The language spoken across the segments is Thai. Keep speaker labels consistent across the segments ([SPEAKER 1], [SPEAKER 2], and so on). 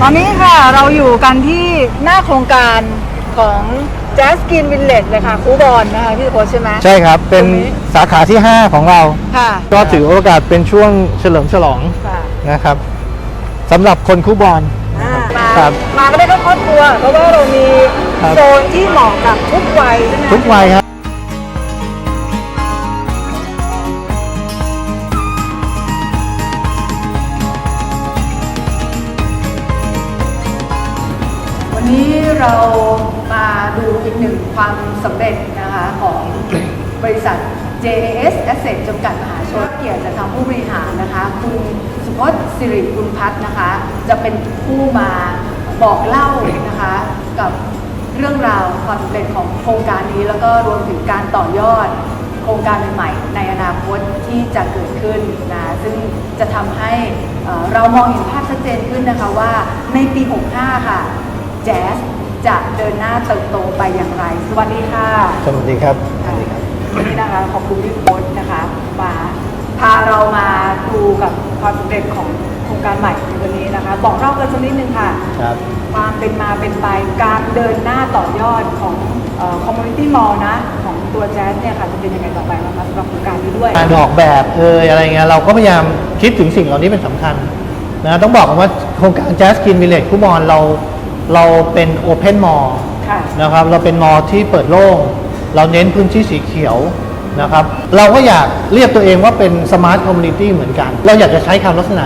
[SPEAKER 1] ตอนนี้ค่ะเราอยู่กันที่หน้าโครงการของ Jazz Green Village เลยค่ะคูบอลนะคะพี่โค้ชใช่ไหม
[SPEAKER 2] ใช่ครับ เป็น
[SPEAKER 1] ตรงนี้
[SPEAKER 2] สาขาที่ 5 ของเรา
[SPEAKER 1] ค่ะ
[SPEAKER 2] ก็ถือโอกาสเป็นช่วงเฉลิมฉลอง
[SPEAKER 1] ค่ะ
[SPEAKER 2] นะครับสำหรับคนคู่บอล
[SPEAKER 1] อ่ามา
[SPEAKER 2] ครับ
[SPEAKER 1] มาก็ได้ทั้งครอบครัว เพราะว่าเรามี
[SPEAKER 2] ครับ
[SPEAKER 1] โซนที่เหมาะกับทุกวัยใช่ไหม
[SPEAKER 2] ทุกวัยครั
[SPEAKER 3] เรามาดูอีกหนึ่งความสำเร็จนะคะของบริษัท JAS Asset จำกัดมหาชนเกียรติจะทำผู้บริหารนะคะ คุณสุพจน์สิริคุณพัฒน์นะคะ จะเป็นผู้มาบอกเล่านะคะกับเรื่องราวความสำเร็จของโครงการนี้ แล้วก็รวมถึงการต่อยอดโครงการใหม่ๆในอนาคตที่จะเกิดขึ้นนะซึ่งจะทำให้เรามองเห็นภาพชัดเจนขึ้นนะคะว่าในปี 65 ค่ะแจ๊สจะเดินหน้าเติบโตไปอย่างไร สวัสดีค่ะ
[SPEAKER 2] สวัสดีครับ
[SPEAKER 3] วันนี้นะคะขอบคุณพี่โค้ชนะคะมาพาเรามาดูกับความสำเร็จของโครงการใหม่ในวันนี้นะคะ บอกเล่ากันสักนิดนึงค่ะ
[SPEAKER 2] ครับ
[SPEAKER 3] ความเป็นมาเป็นไปการเดินหน้าต่อยอดของคอมมูนิตี้มอลนะ ของตัวแจ๊สเนี่ยค่ะจะเป็นยังไงต่อไปนะคะสำหรับโครงการนี้ด้วย
[SPEAKER 2] การออกแบบเอยอะไรเงี้ยเราก็พยายามคิดถึงสิ่งเหล่านี้เป็นสำคัญนะต้องบอกก่อนว่าโครงการ Jazz Green Village คู่บอลเรา เราเป็น Open Mall
[SPEAKER 3] ค่ะ
[SPEAKER 2] นะครับเราเป็นมอที่เปิดโล่ง เราเน้นพื้นที่สีเขียวนะครับเราก็อยากเรียกตัวเองว่าเป็นสมาร์ทคอมมูนิตี้เหมือนกัน เราอยากจะใช้คำลักษณะ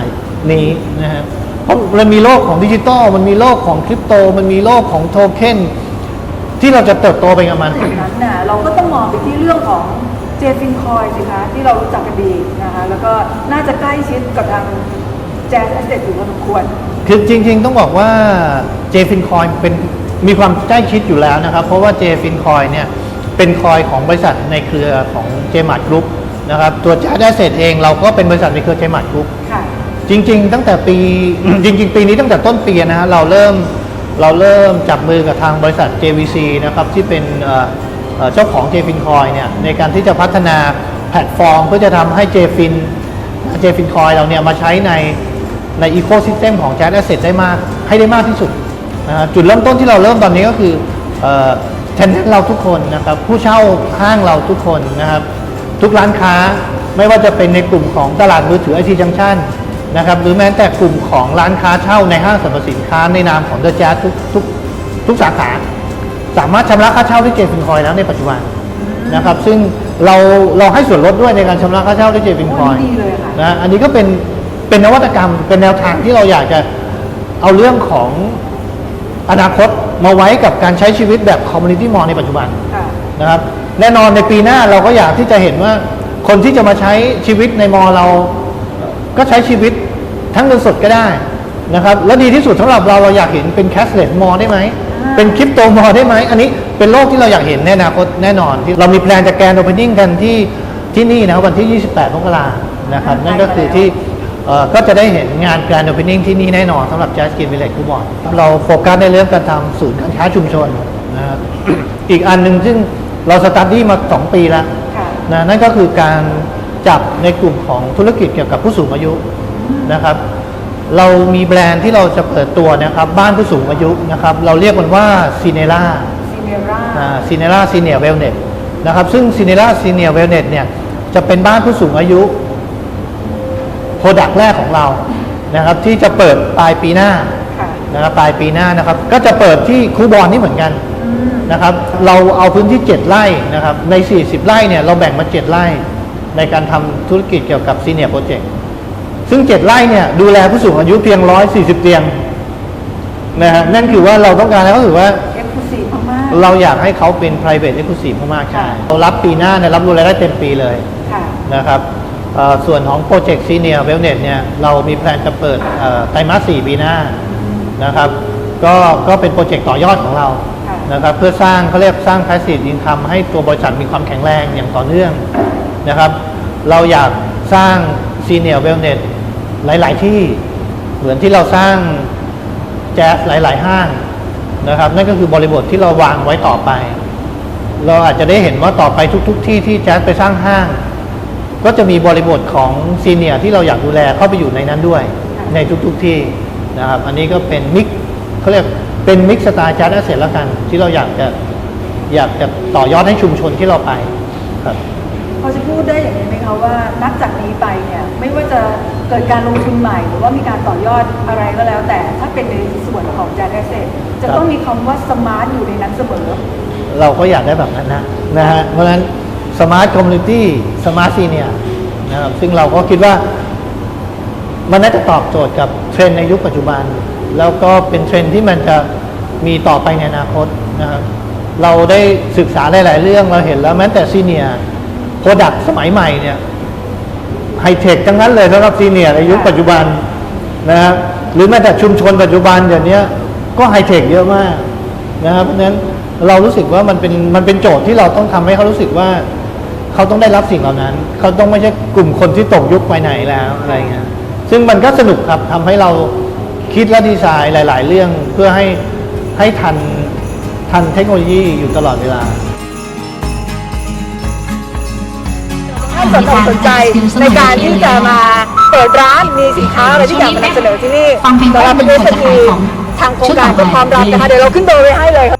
[SPEAKER 2] นี้นะฮะเพราะมันมีโลกของดิจิตอลมันมีโลกของคริปโต มันมีโลกของโทเค็นที่เราจะเติบโตไปกับมัน
[SPEAKER 3] ดังนั้นน่ะเราก็ต้องมองไปที่เรื่องของเจฟินคอยสิคะที่เรารู้จักกันดีนะคะแล้วก็น่าจะใกล้ชิดกับทาง แจ๊สแอสเซทอยู่พอสมควร
[SPEAKER 2] คือจริง ๆ ต้องบอกว่า j f i n Coin เป็นมีความใกล้ชิดอยู่แล้วนะครับ เพราะว่า j f i n Coin เนี่ยเป็นคอยของบริษัทในเครือของ j m a r t Group นะครับตัว j a d a s s e t เองเราก็เป็นบริษัทในเครือ j m a r t Group
[SPEAKER 3] ค่ะ
[SPEAKER 2] จริง ๆ ตั้งแต่ปี จริง ๆ ปีนี้ตั้งแต่ต้นปีนะฮะเราเริ่มเราเริ่มจับมือกับทางบริษัท JVC นะครับที่เป็นเอ่อเอ่อเจ้าของ JFIN Coin เนี่ยในการที่จะพัฒนาแพลตฟอร์ม เพื่อจะทำให้ JFIN JFIN Coin เราเนี่ยมาใช้ใน ในอีโค y ิสเต็มของ Jazz Asset ได้มากให้ได้มากที่สุดนะฮะจุดเริ่มต้นที่เราเริ่มตอนนี้ก็คือแทนเราทุกคนนะครับผู้เช่าห้างเราทุกคนนะครับทุกร้านค้าไม่ว่าจะเป็นในกลุ่มของตลาดมือถือไอทีจังชันนะครับหรือแม้แต่กลุ่มของร้านค้าเช่าในห้างสรรพสินค้าในนามของเดอะแจ๊ทุกทุกทุกสาขา สามารถชำระค่าเช่าด้วยเจฟินคอยแล้วในปัจจุบันนะครับซึ่งเราเราให้ส่วนลดด้วยในการชำระค่าเช่าด้วยเจฟินคอย
[SPEAKER 3] โอ้ดีเลยค่ะ
[SPEAKER 2] นะอันนี้ก็เป็น เป็นนวัตกรรม เป็นแนวทางที่เราอยากจะเอาเรื่องของอนาคตมาไว้กับการใช้ชีวิตแบบคอมมูนิตี้มอลในปัจจุบัน
[SPEAKER 3] ค่ะ
[SPEAKER 2] นะครับแน่นอนในปีหน้าเราก็อยากที่จะเห็นว่าคนที่จะมาใช้ชีวิตในมอเรา ก็ใช้ชีวิตทั้งเงินสดก็ได้นะครับแล้วดีที่สุดสำหรับเราเราอยากเห็นเป็นแคสเลสมอได้ไหม
[SPEAKER 3] อ่า
[SPEAKER 2] เป็นคริปโตมอได้ไหม อันนี้เป็นโลกที่เราอยากเห็นในอนาคตแน่นอนที่เรามีแพลนจะแกรนโอเพนนิ่งกันที่ที่นี่นะครับวันที่ 28มกรานะครับนั่นก็คือที่เอ่อ ก็จะได้เห็นงานแกรนโอเพนนิ่งที่นี่แน่นอนสำหรับ Jazz Green Village คูบอลเราโฟกัสในเรื่องการทำศูนย์การค้าชุมชนนะครับอีกอันหนึ่งซึ่งเราสตาร์ดี้มา 2 ปีแล้ว
[SPEAKER 3] ค่ะ
[SPEAKER 2] นะนั่นก็คือการจับในกลุ่มของธุรกิจเกี่ยวกับผู้สูงอายุนะครับ เรามีแบรนด์ที่เราจะเปิดตัวนะครับ บ้านผู้สูงอายุนะครับ เราเรียกมันว่าซีเนล่า
[SPEAKER 3] ซีเนียร่า
[SPEAKER 2] ซีเนล่าซีเนียเวลเนสนะครับ ซึ่งซีเนล่าซีเนียเวลเนสเนี่ยจะเป็นบ้านผู้สูงอายุ โปรดักต์แรกของเรานะครับที่จะเปิดปลายปีหน้า
[SPEAKER 3] ค่ะ
[SPEAKER 2] นะครับปลายปีหน้านะครับ ก็จะเปิดที่คูบอนนี่เหมือนกัน
[SPEAKER 3] อืม
[SPEAKER 2] นะครับ เราเอาพื้นที่ 7 ไร่นะครับ ใน 40 ไร่เนี่ยเราแบ่งมา 7 ไร่ในการทำธุรกิจเกี่ยวกับซีเนียโปรเจกต์ซึ่ง 7 ไร่เนี่ยดูแลผู้สูงอายุเพียง 140 เตียงนะฮะนั่นคือว่าเราต้องการแล้วก็คือว่า
[SPEAKER 3] เอ็กซ์คลูซีฟมาก
[SPEAKER 2] เราอยากให้เขาเป็น private exclusive มากๆใช่
[SPEAKER 3] ค่ะ
[SPEAKER 2] เรารับปีหน้าเนี่ยรับรู้รายได้เต็มปีเลย
[SPEAKER 3] ๆค่ะ
[SPEAKER 2] นะครับเอ่อ ส่วนของโปรเจกต์ซีเนียเวลเนสเนี่ยเรามีแพลนจะเปิดเอ่อไตรมาส4ปีหน้านะครับก็ก็เป็นโปรเจกต์ต่อยอดของเรา
[SPEAKER 3] ค่ะ
[SPEAKER 2] นะครับเพื่อสร้างเขาเรียกสร้าง passive income ให้ตัวบริษัทมีความแข็งแรงอย่างต่อเนื่องนะครับเราอยากสร้าง senior wellness หลาย ๆ ที่เหมือนที่เราสร้างแจ๊สหลาย ๆ ห้างนะครับนั่นก็คือบริบทที่เราวางไว้ต่อไป เราอาจจะได้เห็นว่าต่อไปทุก ๆ ที่ที่แจ๊สไปสร้างห้าง ก็จะมีบริบทของซีเนียร์ที่เราอยากดูแลเข้าไปอยู่ในนั้นด้วย
[SPEAKER 3] ค่ะ
[SPEAKER 2] ในทุกๆที่นะครับอันนี้ก็เป็นมิกเขาเรียกเป็นมิกสไตล์จาร์ดเสร็จแล้วกัน ที่เราอยากจะอยากจะต่อยอดให้ชุมชนที่เราไปครับ
[SPEAKER 3] พอจะพูดได้อย่างนี้ไหมคะว่านับจากนี้ไปเนี่ยไม่ว่าจะเกิดการลงทุนใหม่ หรือว่ามีการต่อยอดอะไรก็แล้ว แต่ถ้าเป็นในส่วนของจ a น a s เ e t จะต้องมีคำว่าสมาร์ทอยู่ในนั้นเสมอ
[SPEAKER 2] เราก็อยากได้แบบนั้นนะนะฮะเพราะฉะนั้น สมาร์ทคอมมูนิตี้สมาร์ทซีเนียนะครับซึ่งเราก็คิดว่ามันน่าจะตอบโจทย์กับเทรนในยุคปัจจุบัน แล้วก็เป็นเทรนที่มันจะมีต่อไปในอนาคตนะครับเราได้ศึกษาหลาย ๆ เรื่องเราเห็นแล้วแม้แต่ซีเนียโปรดักสมัยใหม่เนี่ยไฮเทคทั้งนั้นเลยสำหรับซีเนียในยุคปัจจุบันนะครับหรือแม้แต่ชุมชนปัจจุบันเดี๋ยวนี้ก็ไฮเทคเยอะมากนะครับเพราะฉะนั้นเรารู้สึกว่ามันเป็นมันเป็นโจทย์ที่เราต้องทำให้เขารู้สึกว่า เขาต้องได้รับสิ่งเหล่านั้น เขาต้องไม่ใช่กลุ่มคนที่ตกยุคไปไหนแล้วอะไรเงี้ยซึ่งมันก็สนุกครับทำให้เราคิดและดีไซน์หลาย ๆ เรื่องเพื่อให้ให้ทันทันเทคโนโลยีอยู่ตลอดเวลา
[SPEAKER 1] ถ้าสนอกสนใจในการที่จะมาเปิดร้านมีสินค้าอะไรที่อยากมานำเสนอที่นี่
[SPEAKER 4] ฟังเพลง
[SPEAKER 1] สำหรับเป็น
[SPEAKER 4] แป๊บนึง
[SPEAKER 1] SME
[SPEAKER 4] ขอขายของ
[SPEAKER 1] ทางโครงการก็พร้อมรับนะคะเดี๋ยวเราขึ้นเบอร์ไว้ให้เลยค่ะ